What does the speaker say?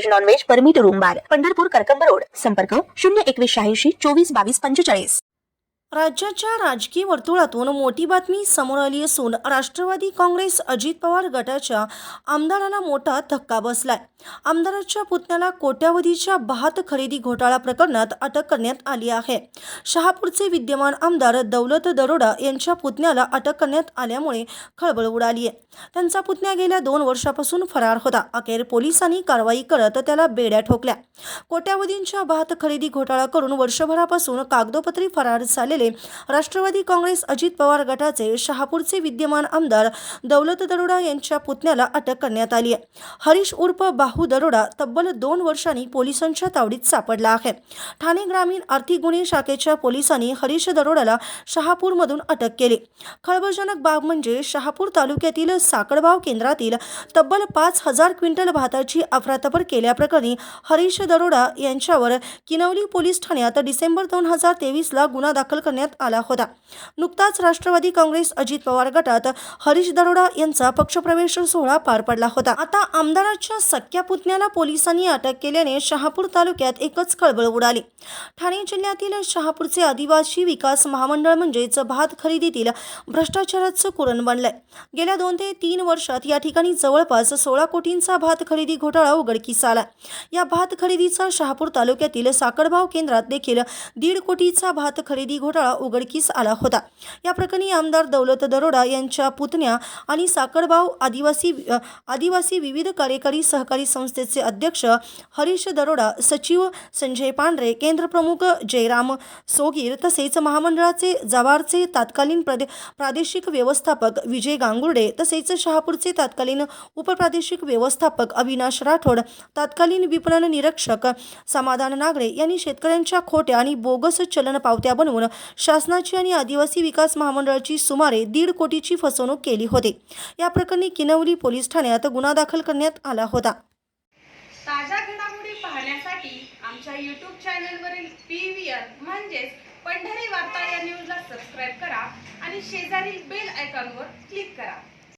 veg non veg permit room bar Pandharpur Karkamb road. संपर्क शून्य एकवीस शहाऐंशी चोवीस बावीस पंचेचाळीस. राज्याच्या राजकीय वर्तुळातून मोठी बातमी समोर आली असून राष्ट्रवादी काँग्रेस अजित पवार गटाच्या आमदाराला मोठा धक्का बसलाय. आमदाराच्या पुतण्याला कोट्यावधीच्या भात खरेदी घोटाळा प्रकरणात अटक करण्यात आली आहे. शहापूरचे विद्यमान आमदार दौलत दरोडा यांच्या पुतण्याला अटक करण्यात आल्यामुळे खळबळ उडाली आहे. त्यांचा पुतण्या गेल्या दोन वर्षापासून फरार होता. अखेर पोलिसांनी कारवाई करत त्याला बेड्या ठोकल्या. कोट्यावधींच्या भात खरेदी घोटाळा करून वर्षभरापासून कागदोपत्री फरार झालेले राष्ट्रवादी काँग्रेस अजित पवार गटाचे शहापूरचे विद्यमान आमदार दौलत दरोडा यांच्या पुतण्याला अटक करण्यात आली आहे. हरीश उर्फ बाहू दरोडा तब्बल दोन वर्षांनी पोलिसांच्या तावडीत सापडला आहे. ठाणे ग्रामीण आर्थिक गुन्हे शाखेच्या पोलिसांनी हरीश दरोडाला शहापूरमधून अटक केली. खळबळजनक बाब म्हणजे शहापूर तालुक्यातील साकडबाव केंद्रातील तब्बल पाच हजार क्विंटल भाताची अफरातफर केल्याप्रकरणी हरीश दरोडा यांच्यावर किनवली पोलीस ठाण्यात डिसेंबर दोन हजार तेवीसला गुन्हा दाखल करण्यात आला होता. नुकताच राष्ट्रवादी काँग्रेस अजित पवार गटात हरीश दरोडा यांचा पक्षप्रवेश सोहळा पार पडला होता. आता आमदाराच्या सख्या पुतण्याला पोलिसांनी अटक केल्याने शहापूर तालुक्यात एकच खळबळ उडाली. ठाणे जिल्ह्यातील शहापूरचे आदिवासी विकास महामंडळ म्हणजेच भात खरेदीतील भ्रष्टाचाराचं कुरण बनलंय. गेल्या दोन ते तीन वर्षात या ठिकाणी जवळपास सोळा कोटींचा भात खरेदी घोटाळा उघडकीस आला या भात खरेदीचा शहापूर तालुक्यातील साखरभाव केंद्रात देखील दीड कोटीचा भात खरेदी घोटाळा उघडकीस आला होता. या प्रकरणी आमदार दौलत दरोडा यांच्या पुतण्या आणि साकडभाव आदिवासी आदिवासी विविध कार्यकारी सहकारी संस्थेचे अध्यक्ष हरीश दरोडा सचिव संजय पांढरे केंद्रप्रमुख जयराम सोगीर तसेच महामंडळाचे जवारचे तत्कालीन प्रदे प्रादेशिक व्यवस्थापक विजय गांगुर्डे तसेच शहापूरचे तत्कालीन उपप्रादेशिक व्यवस्थापक अविनाश राठोड तत्कालीन विपणन निरीक्षक समाधान नागरे यांनी शेतकऱ्यांच्या खोट्या आणि बोगस चलन पावत्या बनवून शासनाची आणि आदिवासी विकास महामंडळाची सुमारे दीड कोटीची फसवणूक केली होती. या प्रकरणी किनवली पोलीस ठाण्यात गुन्हा दाखल करण्यात आला होता. ताज्या घडामोडी पाहण्यासाठी आमच्या यूट्यूब चॅनलवरील पी व्ही आर म्हणजेच पंढरी वार्ता या न्यूजला सबस्क्राईब करा आणि शेजारील बेल आयकॉनवर क्लिक करा.